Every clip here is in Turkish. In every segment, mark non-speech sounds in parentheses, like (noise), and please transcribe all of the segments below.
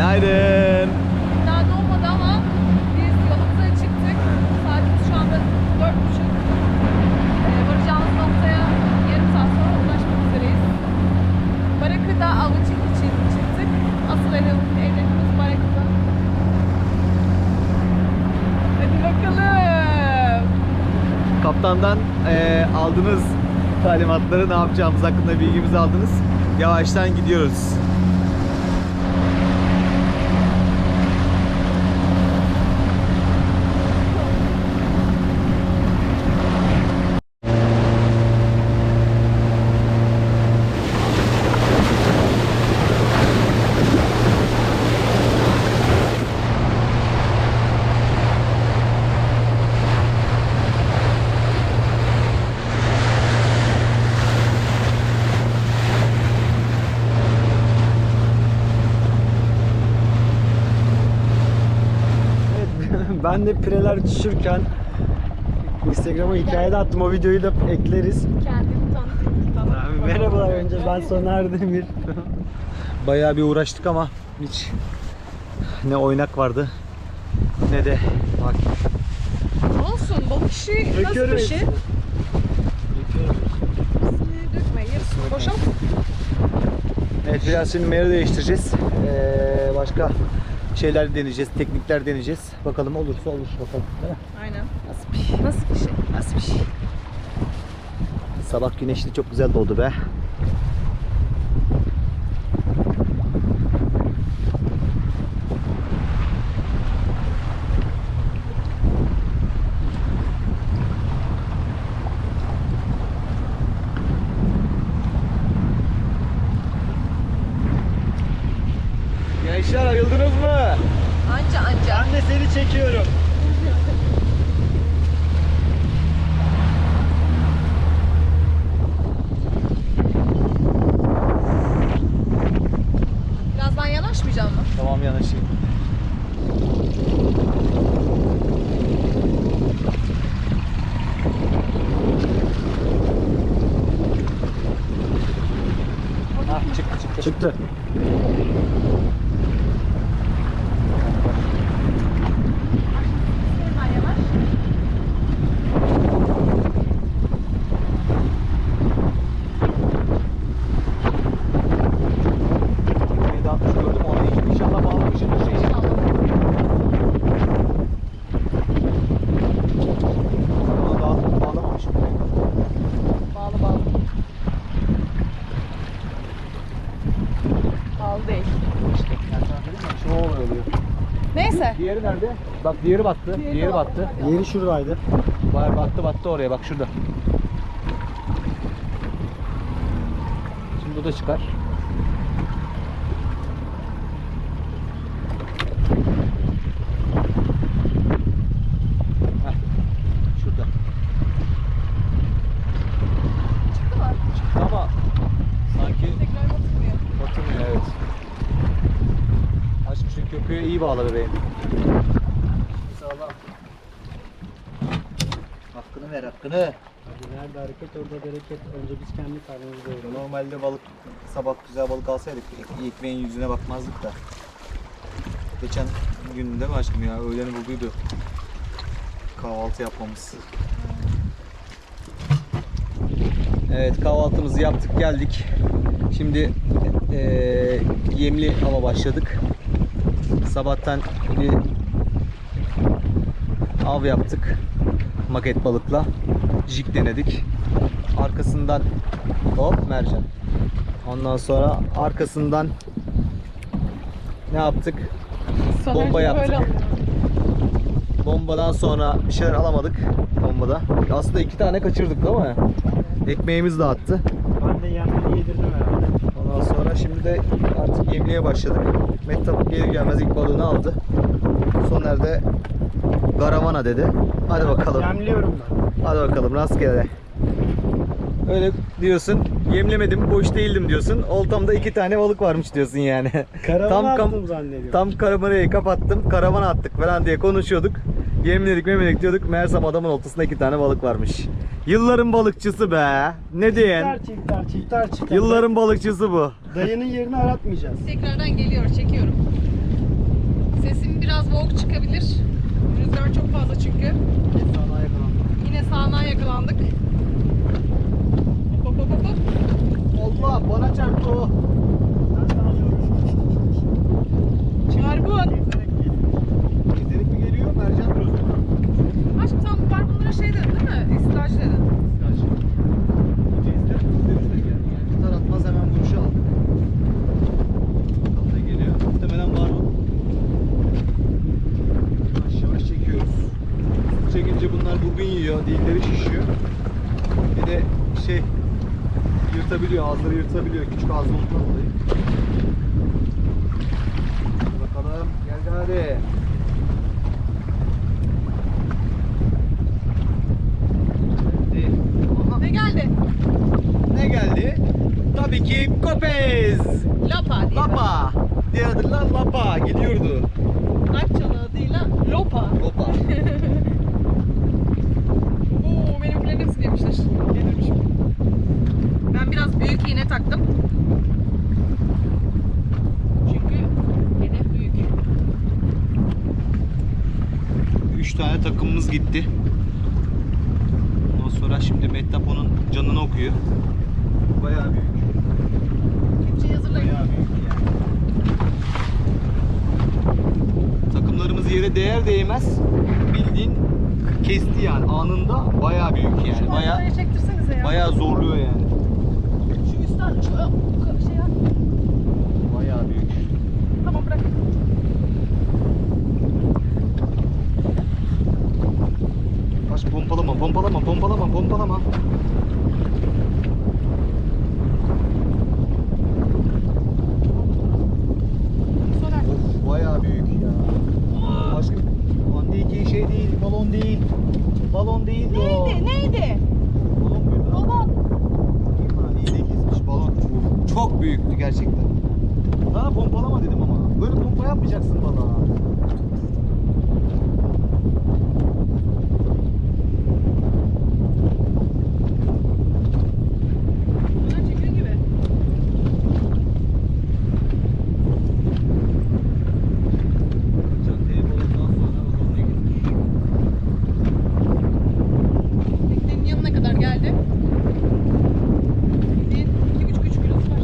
Günaydın. Daha doğmadı ama biz yolumuza çıktık. Saatimiz şu anda dört buçuk. Ee, varacağımız noktaya yarım saat sonra ulaşmak üzereyiz. Barakı'da avcılık için çıktık. Asıl evlerimiz Barakı'da. Hadi bakalım. Kaptandan eee, aldığınız talimatları ne yapacağımız hakkında bilgimizi aldınız. Yavaştan gidiyoruz. Evet, ben de pireler düşürken Instagram'a hikayede attım o videoyu da ekleriz. Kendimi tanıtayım. Tanı. Merhabalar önce ben Soner Demir. Bayağı bir uğraştık ama hiç ne oynak vardı ne de bak. Olsun. Balık işi nasıl bir şey? dökme. Yarısını boşalt. Evet biraz şimdi meri değiştireceğiz. Ee, başka şeyler deneyeceğiz, teknikler deneyeceğiz. Bakalım olursa olur bakalım. Değil mi? Aynen. Nasıl bir şey? Nasıl bir şey? Nasıl bir şey? Sabah güneşli çok güzel doğdu be. Gençler ayıldınız mı? Anca anca. Ben de seni çekiyorum. Birazdan yanaşmayacağım mı? Tamam yanaşayım. Ah çıktı çıktı. Çıktı. Hemen yanaş. Beni de atmış gördüm onu. İnşallah bağlamışımdır şey. Onu daha bağlamamışım. Bağlı bağlı. Bağlı değil. İşte yani sana dedim ya şu oluyor. Neyse. Diğeri nerede? Bak diğeri battı. Diğeri Diğeri, battı. Diğeri şuradaydı. Var battı battı oraya bak şurada. Şimdi o da çıkar. Heh, şurada. Çıktı mı? Çıktı ama sanki Tekrar batırmıyor. batırmıyor evet. Açmışın köpüğü iyi bağla bebeğim. Sağlam. Hakkını hakkını. Nerede hareket orada bereket. Önce biz kendi karnımızı doyuralım. Normalde balık sabah güzel balık alsaydık ek- ekmeğin yüzüne bakmazdık da. Geçen gün değil mi aşkım ya öğleni bulduydu. Kahvaltı yapmamız. Evet kahvaltımızı yaptık geldik. Şimdi eee, yemli hava başladık. Sabahtan bir av yaptık. Maket balıkla. Jig denedik. Arkasından hop mercan. Ondan sonra arkasından ne yaptık? Soner'cim Bomba yaptık. Bombadan sonra bir şeyler alamadık bombada. Aslında iki tane kaçırdık değil mi? Ekmeğimiz dağıttı. Ben de yemleri yedirdim herhalde. Ondan sonra şimdi de artık yemliğe başladık. Mehtap gelir gelmez ilk balığını aldı. Soner de garavana dedi. Hadi bakalım. Yemliyorum ben. Hadi bakalım rastgele. Öyle diyorsun. Yemlemedim, boş değildim diyorsun. Oltamda iki tane balık varmış diyorsun yani. (laughs) Karavan tam kam- attım zannediyorum. Tam kamerayı kapattım. Karavana attık falan diye konuşuyorduk. Yemledik memledik diyorduk. Meğersem adamın oltasında iki tane balık varmış. Yılların balıkçısı be. Ne diyen? Çifter çifter çifter. Yılların balıkçısı bu. Dayının yerini aratmayacağız. Tekrardan geliyor. Çekiyorum. biraz boğuk çıkabilir. Rüzgar çok fazla çünkü. kullandık. Sonra şimdi Mehtap onun canını okuyor. Bayağı büyük. Kepçeyi hazırlayın. Bayağı büyük yani. Takımlarımız yere değer değmez bildiğin kesti yani anında bayağı büyük yani. Bayağı bayağı zorluyor yani. Şu üstten şu şey yap. Bayağı büyük. Tamam bırak. Baş pompalama, pompalama, pompalama, pompalama. Of bayağı büyük ya. Aşkım andaki şey değil, balon değil. Balon değil o. Neydi? Neydi? Balon muydu? Balon. Bakayım bana neyle kesmiş balon. Çok büyüktü gerçekten. Sana pompalama dedim ama. Böyle pompa yapmayacaksın bana. Soner çekiyor gibi. Caddeye balondan sonra balonla gitmiş. Teknenin yanına kadar geldi. Bildiğin iki buçuk üç kilosu var.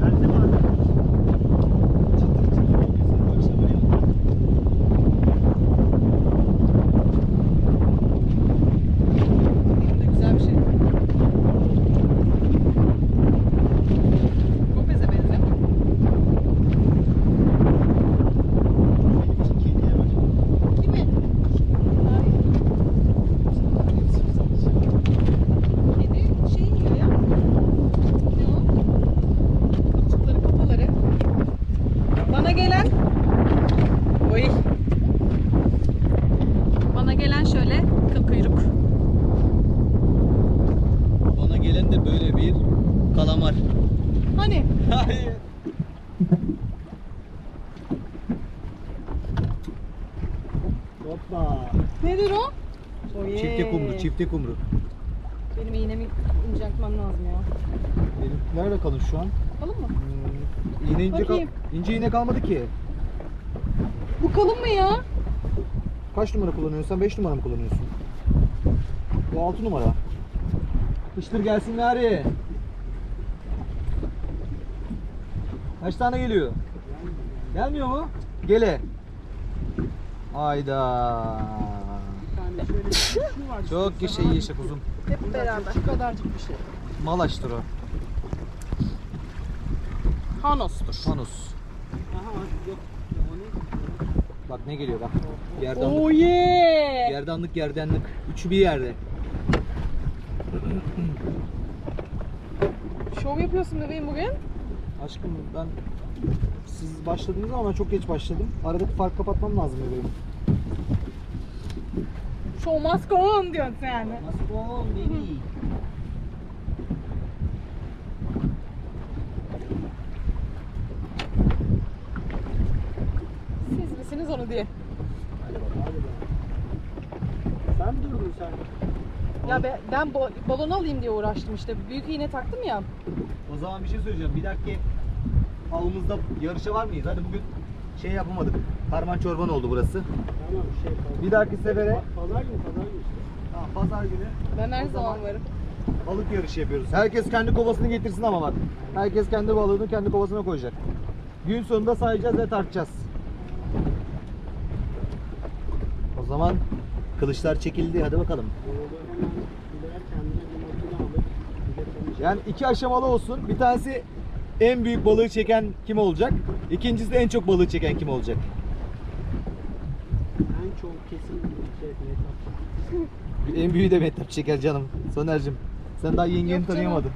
Geldi mi abi? Çıtır çıtır oldu. Akşama yandı. Benim de güzel bir şey. Gopez'e benziyor. Benim için kediye bak. Kimi? Hayır. Kedi şey yiyor ya. Ne o? Kılçıkları, kafaları. Bana gelen... Oy. Bana gelen şöyle kıl kuyruk. Bana gelen de böyle bir kalamar. Hani? Hayır. Hoppa. Nedir o? Oye. Çifte çifte kumru. Benim iğnemi inceltmem lazım ya. Benim nerede kalın şu an? Kalın mı? Hmm, iğne ince, kal Bakayım. ince iğne kalmadı ki. Bu kalın mı ya? Kaç numara kullanıyorsun? Sen 5 numara mı kullanıyorsun? Bu 6 numara. Kıştır gelsin gari. Kaç tane geliyor? Gelmiyor mu? Gele. Ayda. Yani şöyle bir şey var. Çok ki şey yaşa kuzum. Hep beraber. Şu kadarcık bir şey. Malaştır o. Hanos'tur. Hanus. Aha yok. Bak ne geliyor bak. Gerdanlık. Oh yeah! Gerdanlık gerdanlık. Üçü bir yerde. Şov yapıyorsun bebeğim bugün. Aşkım ben siz başladınız ama ben çok geç başladım. Aradaki fark kapatmam lazım bebeğim. Show must go on diyorsun yani. Nasıl on baby? Siz misiniz onu diye. Hadi bak hadi bak. Sen durdun sen. Ya be- ben bo- balon alayım diye uğraştım işte. Büyük iğne taktım ya. O zaman bir şey söyleyeceğim. Bir dakika avımızda yarışa var mıyız? Hadi bugün şey yapamadık. Karman çorban oldu burası. Tamam şey pazar. Bir dahaki sefere Pa- Pazar günü pazar günü işte. ha, pazar günü Ben her O zaman- zaman varım. balık yarışı yapıyoruz. Herkes kendi kovasını getirsin ama bak. Herkes kendi balığını kendi kovasına koyacak. Gün sonunda sayacağız ve tartacağız. O zaman kılıçlar çekildi. Hadi bakalım. Orada hemen birer kendine bir makine alıp bir de konuşalım. Yani iki aşamalı olsun. Bir tanesi en büyük balığı çeken kim olacak? İkincisi de en çok balığı çeken kim olacak? en çok kesin bir şey En büyüğü de Mehtap çeker canım. Soner'cim sen daha yengeni Yok canım. tanıyamadın.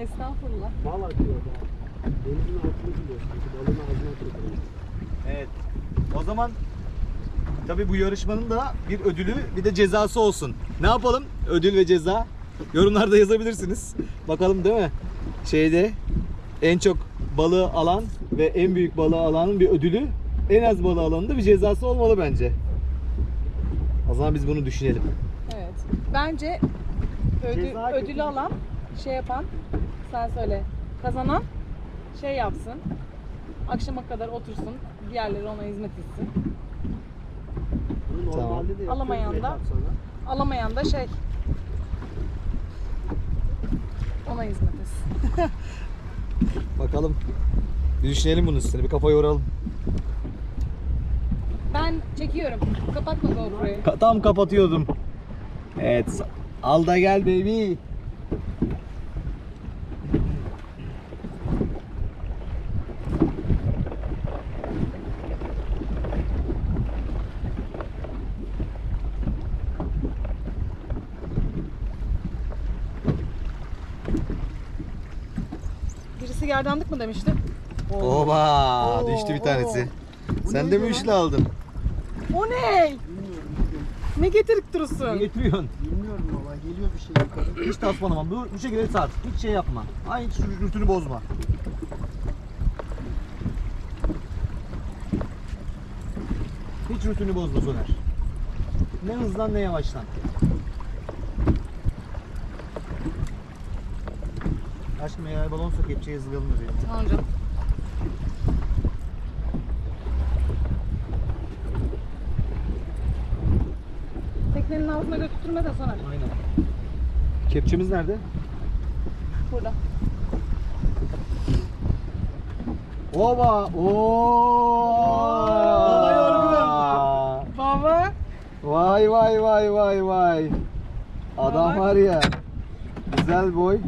Estağfurullah. Bal atıyor da. Denizin altını biliyor sanki balın ağzına atıyor. Evet. O zaman tabii bu yarışmanın da bir ödülü bir de cezası olsun. Ne yapalım? Ödül ve ceza yorumlarda yazabilirsiniz. Bakalım değil mi? Şeyde en çok balığı alan ve en büyük balığı alanın bir ödülü, en az balığı alanın da bir cezası olmalı bence. O zaman biz bunu düşünelim. Evet. Bence ödü, Ceza kötü ödülü alan, şey yapan, sen söyle, kazanan şey yapsın. Akşama kadar otursun. Diğerleri ona hizmet etsin. Tamam. normalde de Alamayan da-. Alamayan da şey ona hizmet etsin. (laughs) Bakalım. Bir düşünelim bunun üstüne. Bir kafa yoralım. Ben çekiyorum. Kapatma GoPro'yu. Ka- tam kapatıyordum. Evet. Al da gel baby. Gerdanlık mı demişti? Oba! Oo, Düştü bir tanesi. Bu Sen de neydi mi lan? üçlü aldın? O ne? Ne getirip Ne durursun? getiriyorsun? Bilmiyorum valla geliyor bir şey yukarı. Hiç tasmalamam. Bu, bu şekilde sar. Hiç şey yapma. Aynı hiç rütünü bozma. Hiç rütünü bozma Soner. Ne hızlan ne yavaşlan. Aşkım eğer balonsa kepçeye hızlayalım da benim. Tamam canım. Teknenin altına götürtme de sana. Aynen. Kepçemiz nerede? Burada. Oba! Oo! Baba. Vay vay vay vay vay. Adam var ya. Güzel boy.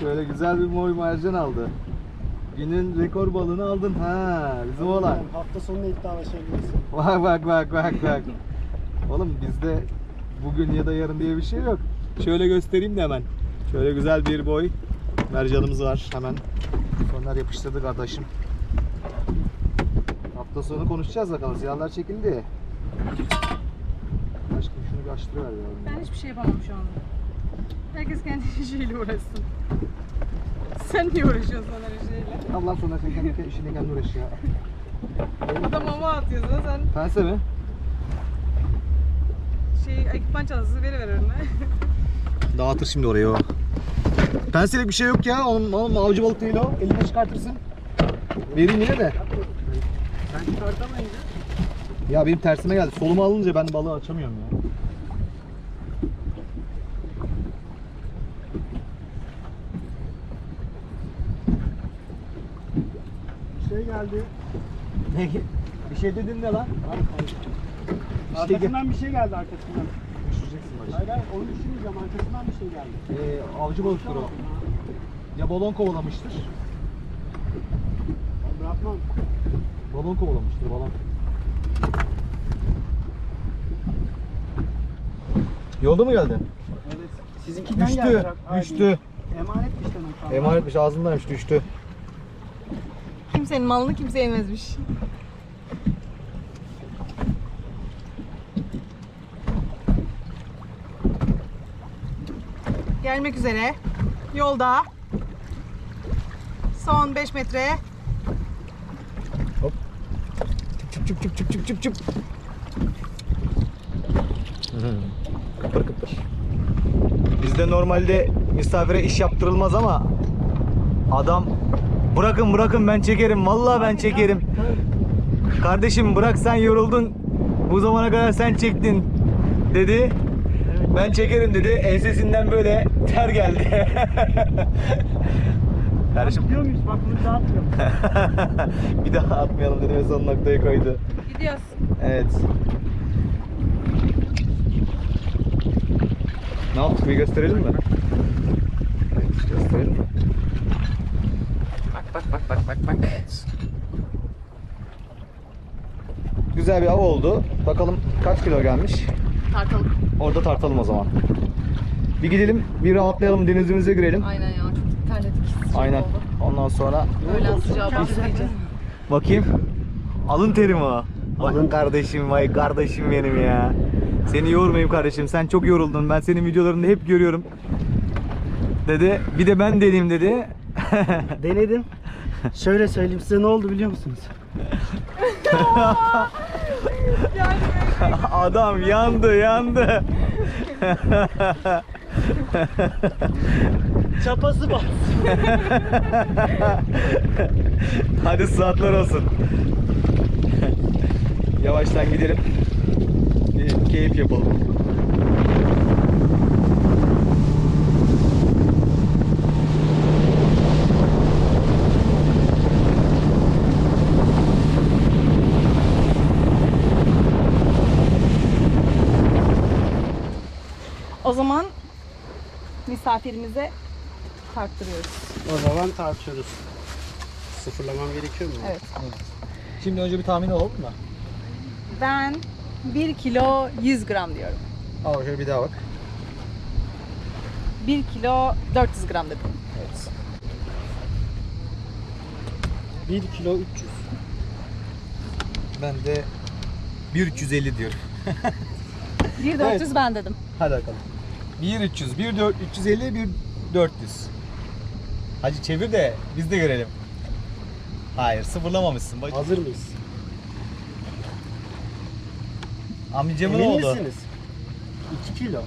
Şöyle güzel bir boy mercan aldı. Günün rekor balığını aldın ha. Bizim olan. Hafta sonu iddialaşabiliriz. Bak bak bak bak bak. Oğlum bizde bugün ya da yarın diye bir şey yok. Şöyle göstereyim de hemen. Şöyle güzel bir boy mercanımız var hemen. Sonlar yapıştırdı kardeşim. Hafta sonu konuşacağız bakalım. Siyahlar çekildi. Aşkım şunu bir açtırıver ya. Ben hiçbir şey yapamam şu anda. Herkes kendi (laughs) işiyle uğraşsın. Sen niye uğraşıyorsun her şeyle? Allah sonra sen kendi işine kendi uğraş ya. Adam hava atıyorsun sen mi? şey ekipman çantası veriver önüne. (laughs) Dağıtır şimdi orayı o. Penselik bir şey yok ya. Oğlum, oğlum avcı balık değil o. Eline çıkartırsın. Vereyim yine de. Sen çıkartamayınca. Ya benim tersime geldi. Solumu alınca ben balığı açamıyorum ya. Bir şey geldi. Ne? Bir şey dedin de lan. İşte Arkasından bir şey geldi arkasından. Düşüreceksin Hayır hayır onu düşünmeyeceğim arkasından bir şey geldi. Ee, avcı balıktır o. Ya balon kovalamıştır. Ben Bırakmam. Balon kovalamıştır balon. Yolda mı geldi? Evet. Sizinkinden Düştü. geldi. Hayır, Düştü. Emanetmiş demek ki. Emanetmiş ağzındaymış düştü. Kimsenin malını kimse yemezmiş. Gelmek üzere. Yolda. Son 5 metre. Çıp çıp çıp çıp çıp çıp çıp. Kıpır kıpır. Bizde normalde misafire iş yaptırılmaz ama adam bırakın bırakın ben çekerim. Vallahi ben çekerim. Kardeşim bırak sen yoruldun. Bu zamana kadar sen çektin dedi. Ben çekerim dedi. Ensesinden böyle ter geldi. (laughs) Kardeşim Biliyor muyuz? Bak bunu dağıtmıyorum. (laughs) bir daha atmayalım dedi ve son noktayı koydu. Gidiyoruz. Evet. Ne yaptık bir gösterelim mi? Evet, gösterelim mi? Bak bak bak bak bak. Güzel bir av oldu. Bakalım kaç kilo gelmiş. Tartalım. Orada tartalım o zaman. Bir gidelim, bir rahatlayalım, denizimize girelim. Aynen ya çok terledik. Aynen. oldu. Ondan sonra Öğlen sıcağı başlayacağız. Bakayım. Alın terim o. Bakın kardeşim vay kardeşim benim ya. Seni yormayayım kardeşim. Sen çok yoruldun. Ben senin videolarında hep görüyorum. Dedi. Bir de ben deneyim dedi. (laughs) Denedim. Şöyle söyleyeyim size ne oldu biliyor musunuz? (laughs) Adam yandı yandı. (laughs) Çapası bas. (laughs) Hadi saatler olsun. Yavaştan gidelim. Bir keyif yapalım. Zaman misafirimize tarttırıyoruz. O zaman tartıyoruz. Sıfırlamam gerekiyor mu? Evet. Şimdi önce bir tahmin alalım mı? Ben 1 kilo 100 gram diyorum. Al şöyle bir daha bak. 1 kilo 400 gram dedim. Evet. 1 kilo 300. Ben de 1350 diyorum. 1 400 ben dedim. Hadi bakalım. 1 300, 1 4 350, 1 400. Hacı çevir de biz de görelim. Hayır, sıfırlamamışsın. Bak, Hazır mıyız? amcamın Emin oldu. misiniz? 2 kilo.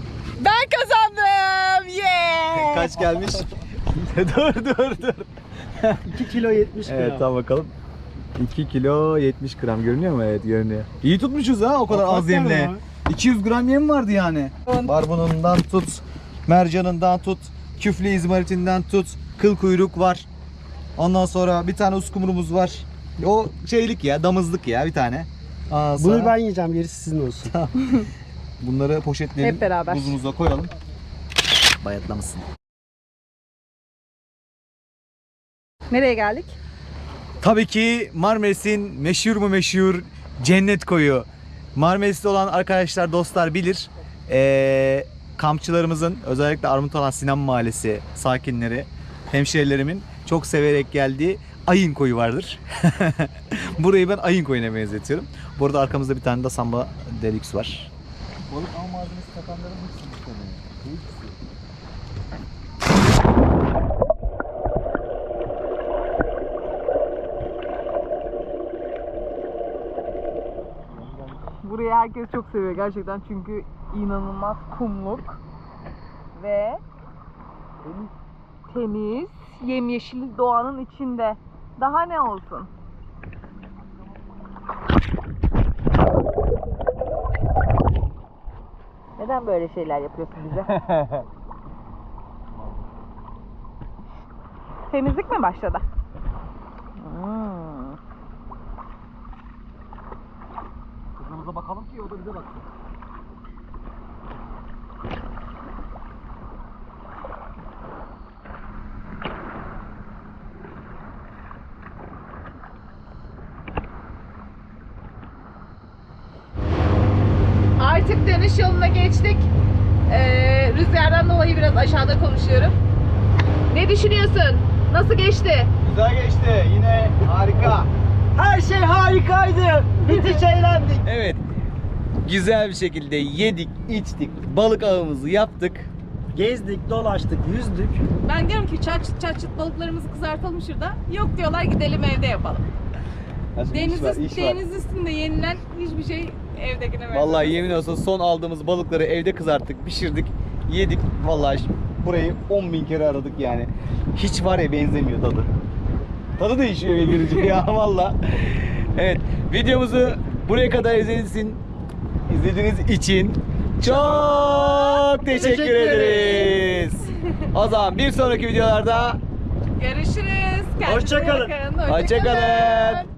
Ben kazandım. Yeah! (laughs) Kaç gelmiş? (laughs) dur dur dur. 2 kilo 70 gram. Evet tamam bakalım. 2 kilo 70 gram görünüyor mu? Evet görünüyor. İyi tutmuşuz ha o kadar az yemle. Ya. 200 gram yem vardı yani. Barbunundan tut, mercanından tut, küflü izmaritinden tut, kıl kuyruk var. Ondan sonra bir tane uskumrumuz var. O şeylik ya, damızlık ya bir tane. Ondan sonra Bunu ben yiyeceğim gerisi sizin olsun. (laughs) bunları poşetleyelim. Hep beraber. Buzumuza koyalım. Bayatlamasın. Nereye geldik? Tabii ki Marmaris'in meşhur mu meşhur cennet koyu. Marmaris'te olan arkadaşlar, dostlar bilir. Ee, kampçılarımızın özellikle Armutalan Sinan Mahallesi sakinleri, hemşerilerimin çok severek geldiği Ayın koyu vardır. (laughs) Burayı ben Ayın koyuna benzetiyorum. Bu arada arkamızda bir tane de Samba Deluxe var. Balık av malzemesi satanların Burayı herkes çok seviyor gerçekten çünkü inanılmaz kumluk ve temiz, yemyeşil doğanın içinde. Daha ne olsun? Neden böyle şeyler yapıyorsun bize? (laughs) Temizlik mi başladı? Hmm. Kızımıza bakalım ki o da bize baksın. Artık dönüş yoluna geçtik. Ee, rüzgardan dolayı biraz aşağıda konuşuyorum. Ne düşünüyorsun? Nasıl geçti? Güzel geçti. Yine harika. Her şey harikaydı. Müthiş (laughs) eğlendik. Evet. Güzel bir şekilde yedik, içtik, balık avımızı yaptık. Gezdik, dolaştık, yüzdük. Ben diyorum ki çat çıt çat çıt balıklarımızı kızartalım şurada. Yok diyorlar gidelim evde yapalım. Deniz, üst- deniz üstünde yenilen hiçbir şey evdekine benzer. Vallahi yemin olsun son aldığımız balıkları evde kızarttık, pişirdik, yedik. Vallahi ş- burayı 10 bin kere aradık yani. Hiç var ya benzemiyor tadı. Tadı değişiyor eve girince ya (laughs) valla. Evet videomuzu buraya kadar izlediğiniz için, izlediğiniz için çok teşekkür, Teşekkür ederiz. o zaman bir sonraki videolarda Görüşürüz. Kendinize Hoşça kalın. bakın.